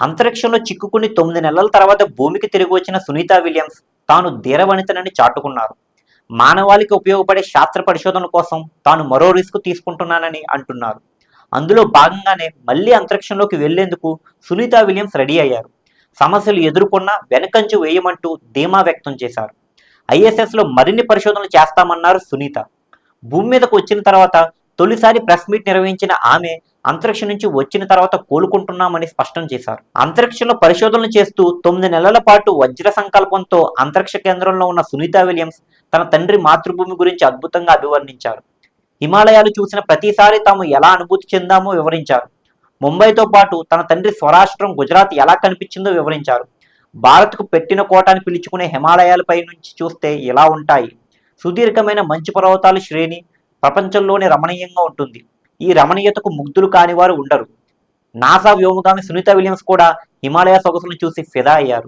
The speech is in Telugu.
అంతరిక్షంలో చిక్కుకుని తొమ్మిది నెలల తర్వాత భూమికి తిరిగి వచ్చిన సునీతా విలియమ్స్ తాను ధీరవనితనని చాటుకున్నారు. మానవాళికి ఉపయోగపడే శాస్త్ర పరిశోధన కోసం తాను మరో రిస్క్ తీసుకుంటున్నానని అంటున్నారు. అందులో భాగంగానే మళ్ళీ అంతరిక్షంలోకి వెళ్ళేందుకు సునీత విలియమ్స్ రెడీ అయ్యారు. సమస్యలు ఎదుర్కొన్న వెనకంచు వేయమంటూ ధీమా వ్యక్తం చేశారు. ఐఎస్ఎస్లో మరిన్ని పరిశోధనలు చేస్తామన్నారు సునీత. భూమి మీదకు వచ్చిన తర్వాత తొలిసారి ప్రెస్ మీట్ నిర్వహించిన ఆమె అంతరిక్షం నుంచి వచ్చిన తర్వాత కోలుకుంటున్నామని స్పష్టం చేశారు. అంతరిక్షంలో పరిశోధనలు చేస్తూ తొమ్మిది నెలల పాటు వజ్ర సంకల్పంతో అంతరిక్ష కేంద్రంలో ఉన్న సునీత విలియమ్స్ తన తండ్రి మాతృభూమి గురించి అద్భుతంగా అభివర్ణించారు. హిమాలయాలు చూసిన ప్రతిసారి తాము ఎలా అనుభూతి చెందామో వివరించారు. ముంబైతో పాటు తన తండ్రి స్వరాష్ట్రం గుజరాత్ ఎలా కనిపించిందో వివరించారు. భారత్కు పెట్టిన కోటాన్ని పిలుచుకునే హిమాలయాలపై నుంచి చూస్తే ఎలా ఉంటాయి. సుదీర్ఘమైన మంచు పర్వతాల శ్రేణి ప్రపంచంలోనే రమణీయంగా ఉంటుంది. ఈ రమణీయతకు ముగ్ధులు కాని వారు ఉండరు. నాసా వ్యోమగామి సునీత విలియమ్స్ కూడా హిమాలయ సొగసులను చూసి ఫిదా అయ్యారు.